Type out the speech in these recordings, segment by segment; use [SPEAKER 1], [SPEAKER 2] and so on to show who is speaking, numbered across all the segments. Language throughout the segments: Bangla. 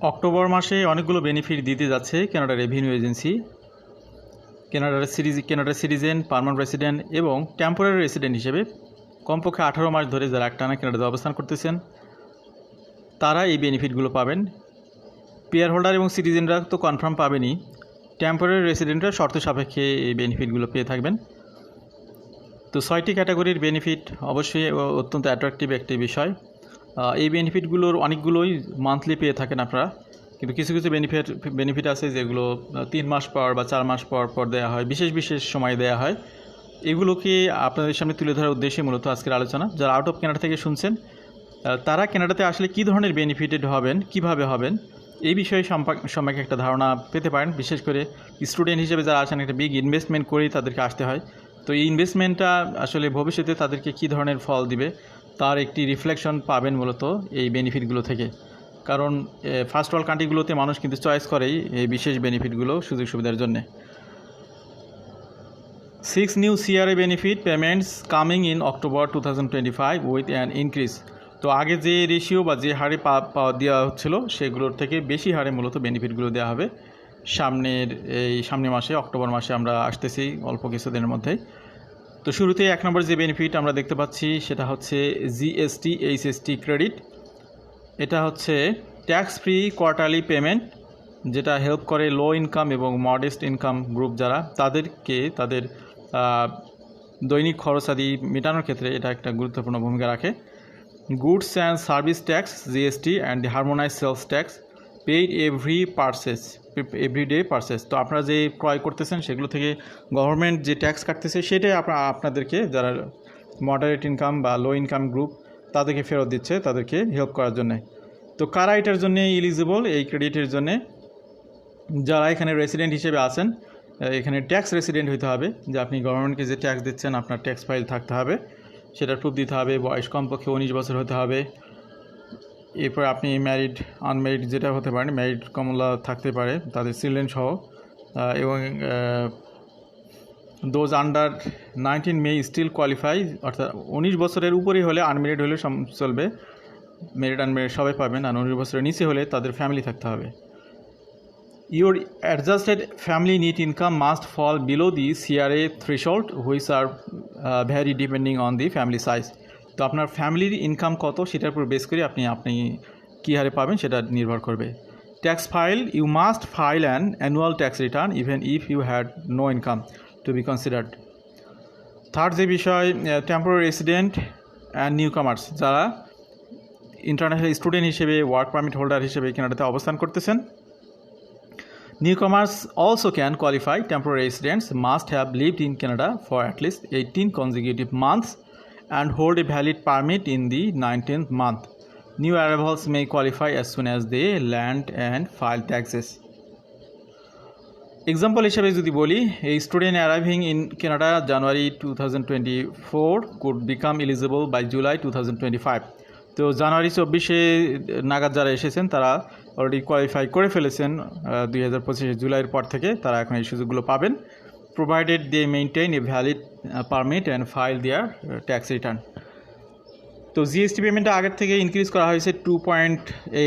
[SPEAKER 1] অক্টোবর মাসে অনেকগুলো বেনিফিট দিতে যাচ্ছে কানাডা রেভিনিউ এজেন্সি কেনাডার সিরিজ কেনাডার সিটিজেন পার্মানেন্ট রেসিডেন্ট এবং টেম্পোরারি রেসিডেন্ট হিসেবে কমপক্ষে আঠারো মাস ধরে যারা একটানা কানাডাতে অবস্থান করতেছেন, তারা এই বেনিফিটগুলো পাবেন। পেয়ার হোল্ডার এবং সিটিজেনরা তো কনফার্ম পাবেনই। টেম্পোরারি রেসিডেন্টরা শর্ত সাপেক্ষে এই বেনিফিটগুলো পেয়ে থাকবেন। তো ছয়টি ক্যাটাগরির বেনিফিট অবশ্যই অত্যন্ত অ্যাট্রাকটিভ একটি বিষয়। এই বেনিফিটগুলোর অনেকগুলোই মান্থলি পেয়ে থাকেন আপনারা। কিন্তু কিছু কিছু বেনিফিট বেনিফিট আছে যেগুলো তিন মাস পর বা চার মাস পর পর দেওয়া হয়, বিশেষ বিশেষ সময় দেওয়া হয়। এগুলোকে আপনাদের সামনে তুলে ধরার উদ্দেশ্যে মূলত আজকের আলোচনা। যারা আউট অফ কানাডা থেকে শুনছেন তারা কানাডাতে আসলে কী ধরনের বেনিফিটেড হবেন, কীভাবে হবেন, এই বিষয়ে সম্পর্ক একটা ধারণা পেতে পারেন। বিশেষ করে স্টুডেন্ট হিসেবে যারা আসেন একটা বিগ ইনভেস্টমেন্ট করেই তাদেরকে আসতে হয়। তো এই ইনভেস্টমেন্টটা আসলে ভবিষ্যতে তাদেরকে কী ধরনের ফল দিবে তার একটি রিফ্লেকশন পাবেন মূলত এই বেনিফিটগুলো থেকে। কারণ ফার্স্ট ওয়ার্ল্ড কান্ট্রিগুলোতে মানুষ কিন্তু চয়েস করেই এই বিশেষ বেনিফিটগুলো সুযোগ সুবিধার জন্যে। Six new CRA benefit payments coming in October two thousand twenty five with increase তো আগে যে রেশিও বা যে হারে দেওয়া হচ্ছিল, সেগুলোর থেকে বেশি হারে মূলত বেনিফিটগুলো দেওয়া হবে। সামনের, এই সামনের মাসে, অক্টোবর মাসে আমরা আসতেছি অল্প কিছুদিনের মধ্যেই। তো শুরুতে এক নম্বর যে বেনিফিট আমরা দেখতে পাচ্ছি, সেটা হচ্ছে জিএসটি এইচএসটি ক্রেডিট এটা হচ্ছে ট্যাক্স ফ্রি কোয়ার্টারলি পেমেন্ট যেটা হেল্প করে লো ইনকাম এবং মডেস্ট ইনকাম গ্রুপ যারা, তাদেরকে তাদের দৈনিক খরচ আদি মেটানোর ক্ষেত্রে এটা একটা গুরুত্বপূর্ণ ভূমিকা রাখে। Goods and service tax GST and harmonize sales tax paid every purchase every day purchase তো আপনারা যে ক্রয় করতেছেন, সেগুলো থেকে গভর্নমেন্ট যে ট্যাক্স কাটতেছে, সেটাই আপনার আপনাদেরকে যারা মডারেট ইনকাম বা লো ইনকাম গ্রুপ তাদেরকে ফেরত দিচ্ছে, তাদেরকে হেল্প করার জন্য। তো কারা এটার জন্য ইলিজিবল এই ক্রেডিটের জন্যে? যারা এখানে রেসিডেন্ট হিসেবে আছেন এখানে ট্যাক্স রেসিডেন্ট হতে হবে, যে আপনি গভর্নমেন্টকে যে ট্যাক্স দিচ্ছেন, আপনার ট্যাক্স ফাইল থাকতে হবে। সেটার প্রুফ দিতে হবে, বয়স কমপক্ষে উনিশ বছর হতে হবে। এরপর আপনি ম্যারিড আনম্যারিড যেটা হতে পারেন ম্যারিড কমলা থাকতে পারে তাদের চিলড্রেন সহ এবং those under nineteen may still qualify অর্থাৎ উনিশ বছরের উপরেই হলে আনমেরিড হলে চলবে মেরিড আনমেরিড সবাই পাবেন আর উনিশ বছরের নিচে হলে তাদের ফ্যামিলি থাকতে হবে adjusted family net income must fall below the CRA threshold, which are uh, vary depending on the family size. তো আপনার ফ্যামিলির ইনকাম কত? সেটার উপর বেস করে আপনি আপনি কী হারে পাবেন সেটা নির্ভর করবে। Tax file you must file an annual tax return even if you had no income to be considered third যে বিষয় temporary resident and newcomers যারা ইন্টারন্যাশনাল স্টুডেন্ট হিসেবে ওয়ার্ক পারমিট হোল্ডার হিসেবে কানাডাতে অবস্থান করতেছেন। Newcomers also can qualify. Temporary residents must have lived in Canada for at least 18 consecutive months and hold a valid permit in the 19th month. New arrivals may qualify as soon as they land and file taxes. Example হিসেবে যদি বলি এই student arriving in Canada January two thousand twenty four could become eligible by July two thousand twenty five তো জানুয়ারি চব্বিশে নাগাদ যারা এসেছেন, তারা অলরেডি কোয়ালিফাই করে ফেলেছেন দুই হাজার পঁচিশে জুলাইয়ের পর থেকে তারা এখন এই সুযোগগুলো পাবেন provided they maintain a valid permit and file their tax return তো জিএসটি পেমেন্টটা আগের থেকে ইনক্রিজ করা হয়েছে two point a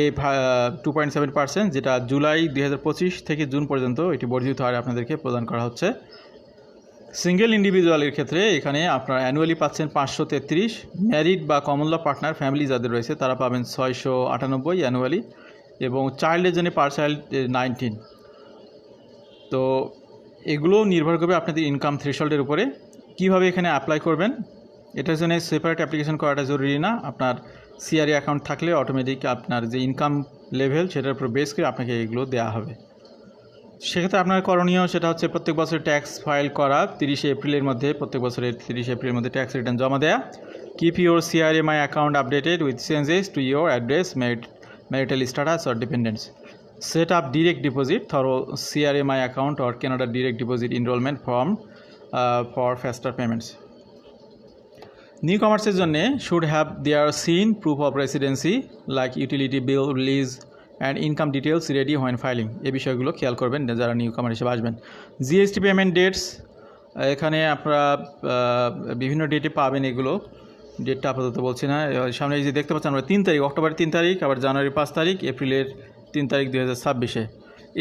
[SPEAKER 1] two point seven percent যেটা জুলাই দুই হাজার পঁচিশ থেকে জুন পর্যন্ত এটি বর্ধিত হারে আপনাদেরকে প্রদান করা হচ্ছে। সিঙ্গেল ইন্ডিভিজুয়ালের ক্ষেত্রে এখানে আপনারা অ্যানুয়ালি পাচ্ছেন পাঁচশো তেত্রিশ ম্যারিড বা কমন ল পার্টনার ফ্যামিলি যাদের রয়েছে তারা পাবেন ছয়শো আটানব্বই অ্যানুয়ালি এবং চাইল্ডের জন্য পার চাইল্ড নাইনটিন তো এগুলো নির্ভর করবে আপনাদের ইনকাম থ্রেশল্ডের উপরে। কীভাবে এখানে অ্যাপ্লাই করবেন? এটার জন্য সেপারেট অ্যাপ্লিকেশন করাটা জরুরি না। আপনার সিআরএ অ্যাকাউন্ট থাকলে অটোমেটিক আপনার যে ইনকাম লেভেল সেটার উপর বেস করে আপনাকে এগুলো দেওয়া হবে। সেক্ষেত্রে আপনার করণীয় সেটা হচ্ছে প্রত্যেক বছর ট্যাক্স ফাইল করা, তিরিশে এপ্রিলের মধ্যে প্রত্যেক বছরের তিরিশে এপ্রিলের মধ্যে ট্যাক্স রিটার্ন জমা দেওয়া keep your CRA my account updated with changes to your address merit marital status or dependents. Up direct deposit through CRMI account or Canada direct deposit enrollment form uh, for faster payments. New কমার্সের জন্য should have their SIN proof of residency like utility bill lease and income details ready when filing এই বিষয়গুলো খেয়াল করবেন যারা নিউ কামার হিসেবে আসবেন। জিএসটি পেমেন্ট ডেটস এখানে আপনারা বিভিন্ন ডেটে পাবেন এগুলো। ডেটটা আপাতত বলছি না। সামনে যে দেখতে পাচ্ছেন আমরা তিন তারিখ অক্টোবরের তিন তারিখ আবার জানুয়ারি পাঁচ তারিখ এপ্রিলের তিন তারিখ দুই হাজার ছাব্বিশে।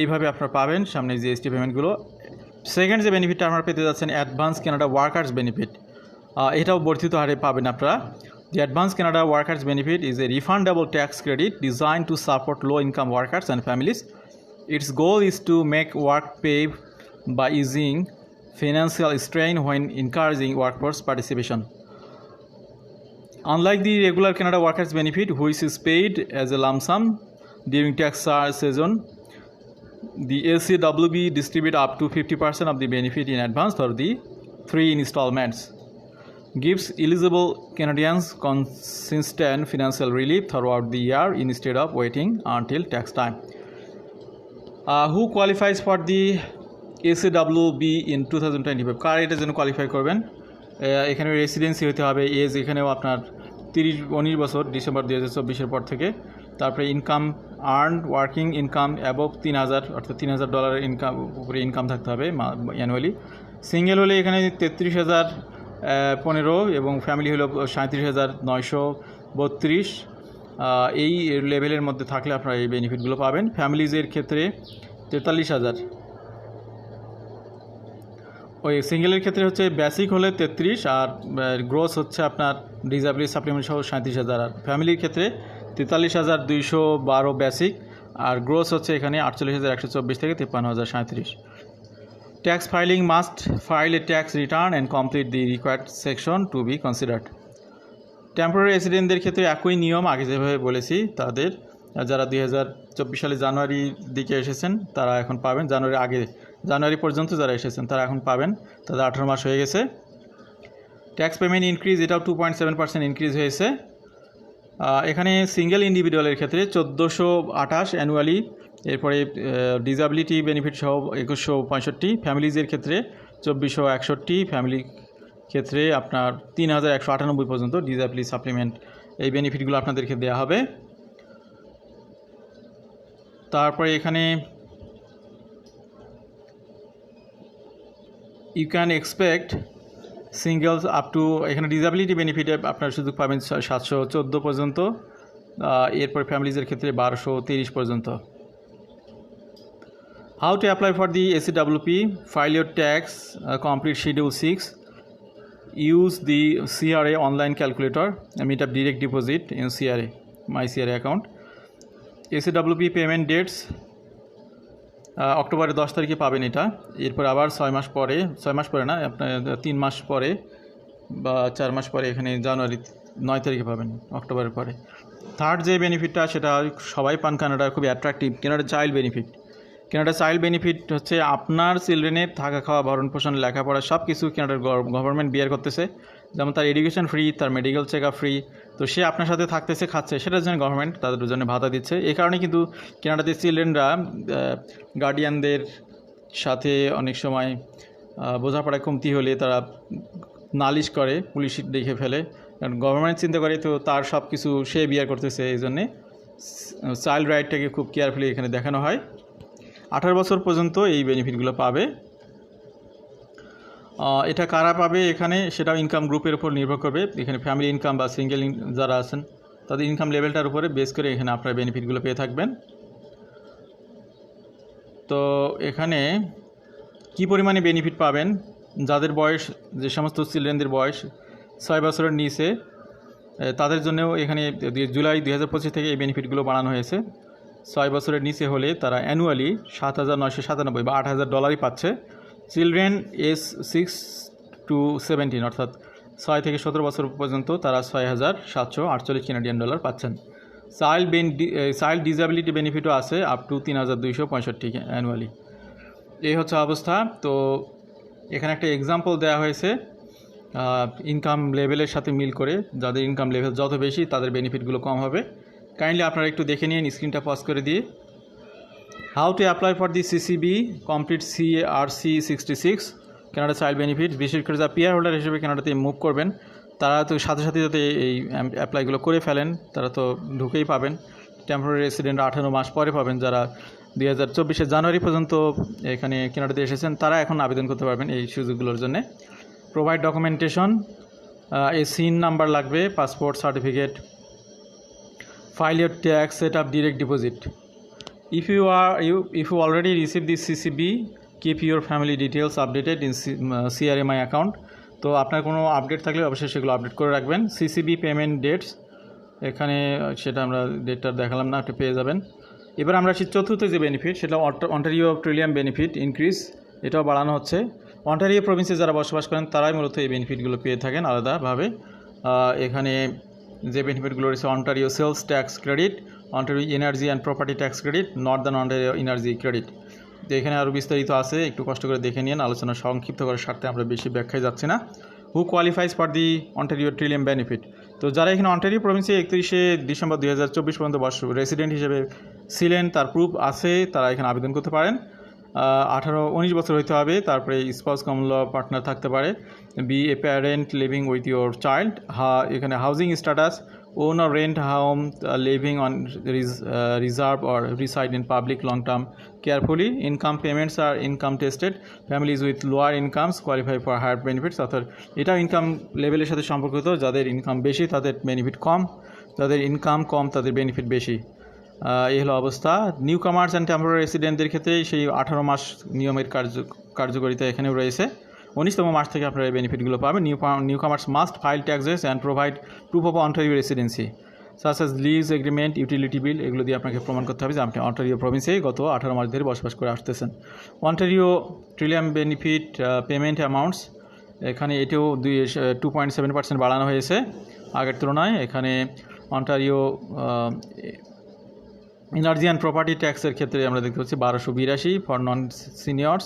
[SPEAKER 1] এইভাবে আপনারা পাবেন সামনে জিএসটি পেমেন্টগুলো সেকেন্ড যে বেনিফিটটা আপনারা পেতে যাচ্ছেন অ্যাডভান্স কেনাডা ওয়ার্কার্স বেনিফিট এটাও বর্ধিত হারে পাবেন আপনারা। The advance Canada workers benefit is a refundable tax credit design to support low income workers and families its goal is to make work pay by easing financial strain when encouraging workforce participation unlike the regular Canada workers benefit which is paid as a lump sum during tax season, the LCWB distribute up to 50% of the benefit in advance for the three installments gives eligible Canadians consistent financial relief throughout the year instead of waiting until tax time. Uh, who qualifies for the ACWB in 2025? কার এটার জন্য কোয়ালিফাই করবেন এখানে রেসিডেন্সি হতে হবে এজ এখানেও আপনার তিরিশ উনিশ বছর ডিসেম্বর দু হাজার চব্বিশের পর থেকে তারপরে income earn working income above তিন হাজার, অর্থাৎ তিন হাজার ডলারের ইনকাম উপরে ইনকাম থাকতে হবে অ্যানুয়ালি সিঙ্গেল হলে এখানে তেত্রিশ হাজার পনেরো এবং ফ্যামিলি হলো সাঁত্রিশ হাজার নয়শো বত্রিশ। এই লেভেলের মধ্যে থাকলে আপনারা এই বেনিফিটগুলো পাবেন। ফ্যামিলিজের ক্ষেত্রে তেতাল্লিশ হাজার। ওই সিঙ্গেলের ক্ষেত্রে হচ্ছে বেসিক হলে তেত্রিশ আর গ্রোস হচ্ছে আপনার ডিজাবিলিটি সাপ্লিমেন্ট সহ সাঁত্রিশ হাজার। আর ফ্যামিলির ক্ষেত্রে তেতাল্লিশ হাজার দুইশো বারো বেসিক আর গ্রোস হচ্ছে এখানে আটচল্লিশ হাজার একশো চব্বিশ থেকে তিপ্পান্ন হাজার সাঁত্রিশ। Tax filing must file a tax return and complete the required section to be considered. Temporary রেসিডেন্টদের ক্ষেত্রে একই নিয়ম আগে যেভাবে বলেছি, তাদের যারা দুই হাজার চব্বিশ সালে জানুয়ারির দিকে এসেছেন, তারা এখন পাবেন। জানুয়ারি আগে, জানুয়ারি পর্যন্ত যারা এসেছেন, তারা এখন পাবেন। তাদের আঠারো মাস হয়ে গেছে। ট্যাক্স পেমেন্ট ইনক্রিজ এটাও two point seven percent increase হয়েছে। এখানে সিঙ্গেল ইন্ডিভিজুয়ালের ক্ষেত্রে চোদ্দোশো আঠাশ অ্যানুয়ালি এরপরে ডিসাবিলিটি বেনিফিট সহ একুশশো পঁয়ষট্টি ফ্যামিলিজের ক্ষেত্রে চব্বিশশো একষট্টি ফ্যামিলি ক্ষেত্রে আপনার তিন হাজার একশো আটানব্বই পর্যন্ত ডিসাবিলিটি সাপ্লিমেন্ট এই বেনিফিটগুলো আপনাদেরকে দেওয়া হবে। তারপরে এখানে you can expect singles up to এখানে ডিজাবিলিটি বেনিফিটে আপনার সুযোগ পাবেন সাতশো চোদ্দ পর্যন্ত এরপর ফ্যামিলিজের ক্ষেত্রে বারোশো তিরিশ পর্যন্ত। How to apply for the AC WP file your tax complete schedule six use the CRA online calculator meet up direct deposit in CRA my CRA account AC WP payment dates অক্টোবরের দশ তারিখে পাবেন এটা। এরপর আবার ছয় মাস পরে, ছয় মাস পরে না, আপনার তিন মাস পরে বা চার মাস পরে এখানে জানুয়ারি নয় তারিখে পাবেন, অক্টোবরের পরে। থার্ড যে বেনিফিটটা সেটা সবাই পান কানাডা খুবই attractive Canada child benefit Canada child benefit হচ্ছে আপনার চিলড্রেনের থাকা খাওয়া ভরণ পোষণ লেখাপড়া সব কিছু কেনাডার গভর্নমেন্ট বিয়ার করতেছে। যেমন তার এডুকেশন ফ্রি তার মেডিকেল চেক আপ ফ্রি তো সে আপনার সাথে থাকতেছে, খাচ্ছে, সেটার জন্য গভর্নমেন্ট তাদের জন্য ভাতা দিচ্ছে। এই কারণে কিন্তু কেনাডাতে চিলড্রেনরা গার্ডিয়ানদের সাথে অনেক সময় বোঝাপড়া কমতি হলে তারা নালিশ করে, পুলিশ দেখে ফেলে। কারণ গভর্নমেন্ট চিন্তা করে তো তার সব কিছু সে বিয়ার করতেছে, এই জন্যে চাইল্ড রাইটটাকে খুব কেয়ারফুলি এখানে দেখানো হয়। আঠারো বছর পর্যন্ত এই বেনিফিটগুলো পাবে। এটা কারা পাবে এখানে, সেটাও ইনকাম গ্রুপের উপর নির্ভর করবে। এখানে ফ্যামিলি ইনকাম বা সিঙ্গেল যারা আছেন, তাদের ইনকাম লেভেলটার উপরে বেস করে এখানে আপনারা বেনিফিটগুলো পেয়ে থাকবেন। তো এখানে কি পরিমাণে বেনিফিট পাবেন? যাদের বয়স, যে সমস্ত চিলড্রেনদের বয়স, ছয় বছরের নিচে তাদের জন্যও এখানে জুলাই দুই হাজার পঁচিশ থেকে এই বেনিফিটগুলো বাড়ানো হয়েছে। ছয় বছরের নিচে হলে তারা অ্যানুয়ালি সাত হাজার নয়শো সাতানব্বই বা আট হাজার ডলারই পাচ্ছে। Children age six to seventeen অর্থাৎ ছয় থেকে সতেরো বছর পর্যন্ত তারা ছয় হাজার সাতশো আটচল্লিশ কেনাডিয়ান ডলার পাচ্ছেন। চাইল্ড বেন চাইল্ড ডিসাবিলিটি বেনিফিটও আছে আপ টু তিন হাজার দুইশো পঁয়ষট্টি অ্যানুয়ালি এই হচ্ছে অবস্থা। তো এখানে একটা এক্সাম্পল দেওয়া হয়েছে ইনকাম লেভেলের সাথে মিল করে যাদের ইনকাম লেভেল যত বেশি তাদের বেনিফিটগুলো কম হবে। কাইন্ডলি আপনারা একটু দেখে নিন স্ক্রিনটা পজ করে দিয়ে। How to apply for the CCB complete C R C sixty six Canada child benefit বিশেষ করে যা পিয়ার হোল্ডার হিসেবে কানাডাতে মুভ করবেন। তারা তো সাথে সাথে যাতে এই অ্যাপ্লাইগুলো করে ফেলেন, তারা তো ঢুকেই পাবেন। টেম্পোরারি রেসিডেন্ট আঠারো মাস পরে পাবেন যারা দুই হাজার চব্বিশে জানুয়ারি পর্যন্ত এখানে কেনাডাতে এসেছেন, তারা এখন আবেদন করতে পারবেন এই সুযোগগুলোর জন্য। প্রোভাইড ডকুমেন্টেশন এই সিন নাম্বার লাগবে passport certificate file year tax set up direct deposit If you are you if you already received this CCB, keep your family details updated in C- uh, CRMI account. তো আপনার কোনো আপডেট থাকলে অবশ্যই সেগুলো আপডেট করে রাখবেন। সিসিবি পেমেন্ট ডেটস এখানে সেটা আমরা ডেটটা দেখালাম না একটা পেয়ে যাবেন। এবার আমরা আসি চতুর্থ যে বেনিফিট সেটা অন্টারিও ট্রিলিয়াম বেনিফিট ইনক্রিজ এটাও বাড়ানো হচ্ছে। অন্টারিও প্রভিন্সে যারা বসবাস করেন তারাই মূলত এই বেনিফিটগুলো পেয়ে থাকেন আলাদাভাবে। এখানে যে বেনিফিটগুলো রয়েছে Ontario sales tax credit Ontario energy and property tax credit northern Ontario energy credit তো এখানে আরও বিস্তারিত আছে, একটু কষ্ট করে দেখে নিন, আলোচনা সংক্ষিপ্ত করার স্বার্থে আমরা বেশি ব্যাখ্যায় যাচ্ছি না। Who qualifies for the Ontario trillium benefit তো যারা এখানে অন্টারিও প্রভিন্সে একত্রিশে ডিসেম্বর দুই হাজার চব্বিশ পর্যন্ত বর্ষ রেসিডেন্ট হিসেবে ছিলেন, তার প্রুফ আছে, তারা এখানে আবেদন করতে পারেন। আঠারো, উনিশ বছর হইতে হবে, তারপরে স্পাউস কমল পার্টনার থাকতে পারে। Be a parent living with your child হা, এখানে housing status own or rent home living on reserve or reside in public long term carefully income payments are income tested families with lower incomes qualify for higher benefits অর্থাৎ এটাও ইনকাম লেভেলের সাথে সম্পর্কিত। যাদের ইনকাম বেশি, তাদের বেনিফিট কম। যাদের ইনকাম কম, তাদের বেনিফিট বেশি। এই হলো অবস্থা। নিউ কামার্স অ্যান্ড টেম্পোরারি রেসিডেন্টদের ক্ষেত্রে সেই আঠারো মাস নিয়মের কার্য, কার্যকারিতা এখানেও রয়েছে। উনিশতম মাস থেকে আপনারা এই বেনিফিটগুলো পাবেন। New newcomers must file taxes and provide proof of Ontario residency such as lease agreement utility bill এগুলো দিয়ে আপনাকে প্রমাণ করতে হবে যে আপনি অন্টারিও প্রভিন্সে গত আঠারো মাস ধরে বসবাস করে আসতেছেন। Ontario trillium benefit payment amounts এখানে এটিও দুই টু পয়েন্ট সেভেন পার্সেন্ট বাড়ানো হয়েছে। আগের তুলনায় এখানে অন্টারিও এনার্জি অ্যান্ড প্রপার্টি ট্যাক্সের ক্ষেত্রে আমরা দেখতে পাচ্ছি বারোশো বিরাশি ফর নন সিনিয়র্স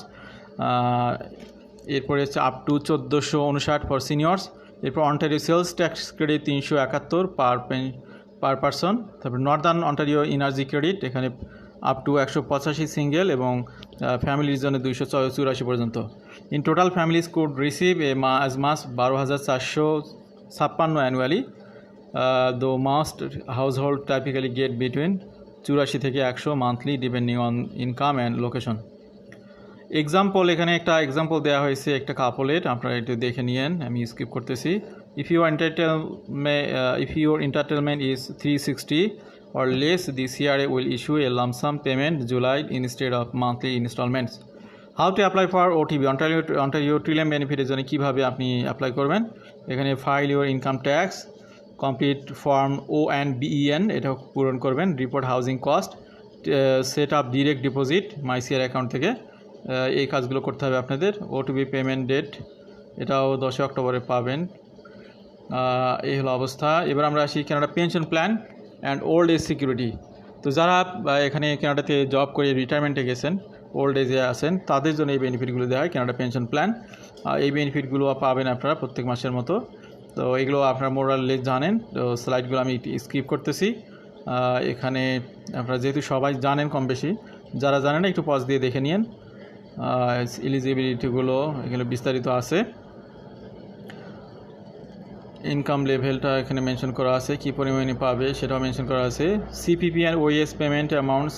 [SPEAKER 1] এরপরে হচ্ছে আপ টু চোদ্দোশো উনষাট ফর সিনিয়র্স এরপর অন্টারিও সেলস ট্যাক্স ক্রেডিট তিনশো একাত্তর পার পেন পার পারসন তারপর নর্দার্ন অন্টারিও এনার্জি ক্রেডিট এখানে আপ টু একশো পঁচাশি সিঙ্গেল এবং ফ্যামিলির জন্য দুইশো চুরাশি পর্যন্ত। In total families could receive a ma as much বারো হাজার চারশো ছাপ্পান্ন annually though most households typically get between চুরাশি থেকে একশো monthly depending on income and location example এখানে একটা এক্সাম্পল দেওয়া হয়েছে একটা কাপলের আপনারা একটু দেখে নিয়েন, আমি স্কিপ করতেছি। If your entitle if your entitlement is three sixty or less the CRA will issue a lump sum payment July instead of monthly installments. How to apply for OTB Ontario Ontario trillium বেনিফিটের জন্য কীভাবে আপনি অ্যাপ্লাই করবেন? এখানে file your income tax complete form O and BEN এটা পূরণ করবেন। Report housing cost set up direct deposit my CRA account থেকে। এই কাজগুলো করতে হবে আপনাদের। ওটিবি পেমেন্ট ডেট এটাও দশই অক্টোবরে পাবেন। এই হলো অবস্থা। এবার আমরা আসি Canada pension plan and old age security তো যারা এখানে কানাডাতে জব করে রিটায়ারমেন্টে গেছেন ওল্ড এজে আছেন, তাদের জন্য এই বেনিফিটগুলো দেওয়া হয় কানাডা পেনশন প্ল্যান এই বেনিফিটগুলো পাবেন আপনারা প্রত্যেক মাসের মতো। তো এগুলো আপনারা মোরালে জানেন। তো স্লাইডগুলো আমি স্কিপ করতেছি। এখানে আপনারা যেহেতু সবাই জানেন কম বেশি যারা জানেন একটু পজ দিয়ে দেখে নিন এলিজিবিলিটিগুলো এখানে বিস্তারিত আছে। ইনকাম লেভেলটা এখানে মেনশন করা আছে, কী পরিমাণে পাবে সেটাও মেনশন করা আছে। CPP and OAS payment amounts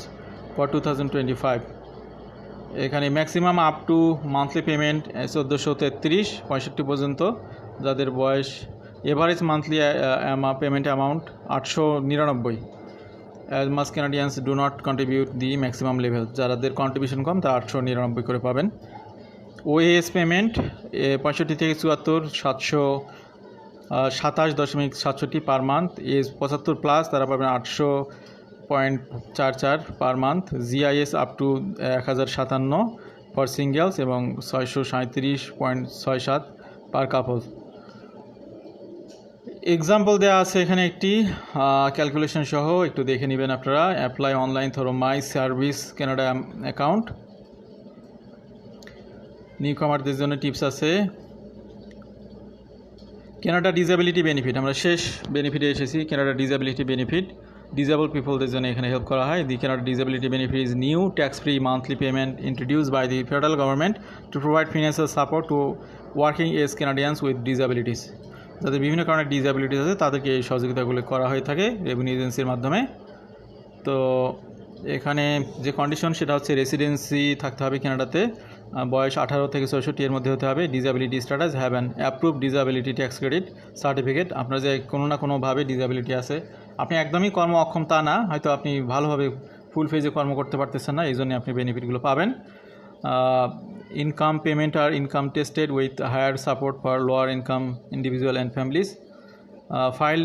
[SPEAKER 1] for two thousand twenty five এখানে maximum up to monthly payment চোদ্দোশো তেত্রিশ, পঁয়ষট্টি পর্যন্ত। যাদের বয়স এভারেজ মান্থলি পেমেন্ট অ্যামাউন্ট আটশো নিরানব্বই। As most Canadians do not contribute the maximum level যাদের কন্ট্রিবিউশন কম, তারা আটশো নিরানব্বই করে পাবেন। ওএস পেমেন্ট পঁয়ষট্টি থেকে চুয়াত্তর, সাতশো সাতাশ দশমিক সাতষট্টি পার মান্থ এজ পঁচাত্তর প্লাস তারা পাবেন আটশো পয়েন্ট চার চার per month GIS up to এক হাজার সাতান্ন ফর সিঙ্গেলস এবং ছয়শো সাঁত্রিশ পয়েন্ট ছয় সাত পার কাপল এক্সাম্পল দেওয়া আছে এখানে একটি ক্যালকুলেশন সহ, একটু দেখে নেবেন আপনারা। Apply online through my service Canada account new কামারদের জন্য টিপস আছে। কেনাডা ডিসেবিলিটি বেনিফিট আমরা শেষ বেনিফিটে এসেছি। কেনাডা ডিসেবিলিটি বেনিফিট ডিসেবল পিপলদের জন্য এখানে হেল্প করা হয়। The Canada disability benefit is new tax free monthly payment introduce by the federal government to provide financial support to working age Canadians with disabilities যাদের বিভিন্ন কারণে ডিসেবিলিটিস আছে, তাদেরকে এই সহযোগিতাগুলো করা হয়ে থাকে রেভিনিউ এজেন্সির মাধ্যমে। তো এখানে যে কন্ডিশন সেটা হচ্ছে রেসিডেন্সি থাকতে হবে কানাডাতে বয়স আঠারো থেকে চৌষট্টি এর মধ্যে হতে হবে। Disability status have an approve disability tax credit certificate আপনার যে কোনো না কোনোভাবে ডিসেবিলিটি আছে। আপনি একদমই কর্ম অক্ষম তা না, হয়তো আপনি ভালোভাবে ফুল ফেজে কর্ম করতে পারতেছেন না, এই জন্য আপনি বেনিফিটগুলো পাবেন। Income payment R income tested with higher support for lower income individual and families file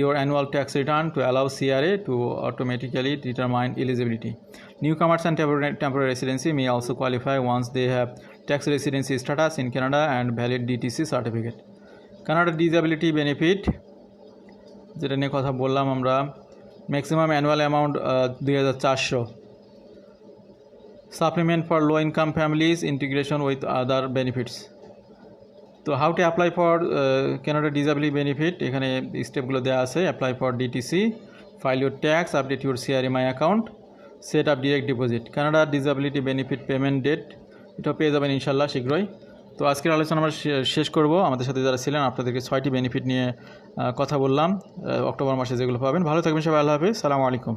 [SPEAKER 1] your annual tax return to allow CRA to automatically determine eligibility. Newcomers and temporary residency may also qualify once they have tax residency status in Canada and valid DTC certificate. Canada disability benefit যেটা নিয়ে কথা বললাম আমরা ম্যাক্সিমাম অ্যানুয়াল অ্যামাউন্ট দুই হাজার চারশো supplement for low income families integration with other benefits তো how to apply for Canada disability benefit এখানে স্টেপগুলো দেওয়া আছে apply for DTC file your tax update your CRA my account set up direct deposit Canada disability benefit payment date এটা পেয়ে যাবেন ইনশাল্লাহ শীঘ্রই। তো আজকের আলোচনা আমরা শেষ করব। আমাদের সাথে যারা ছিলেন, আপনাদেরকে ছয়টি বেনিফিট নিয়ে কথা বললাম অক্টোবর মাসে যেগুলো পাবেন। ভালো থাকবেন সবাই, আল্লাহ হাফিজ। সালামু আলাইকুম।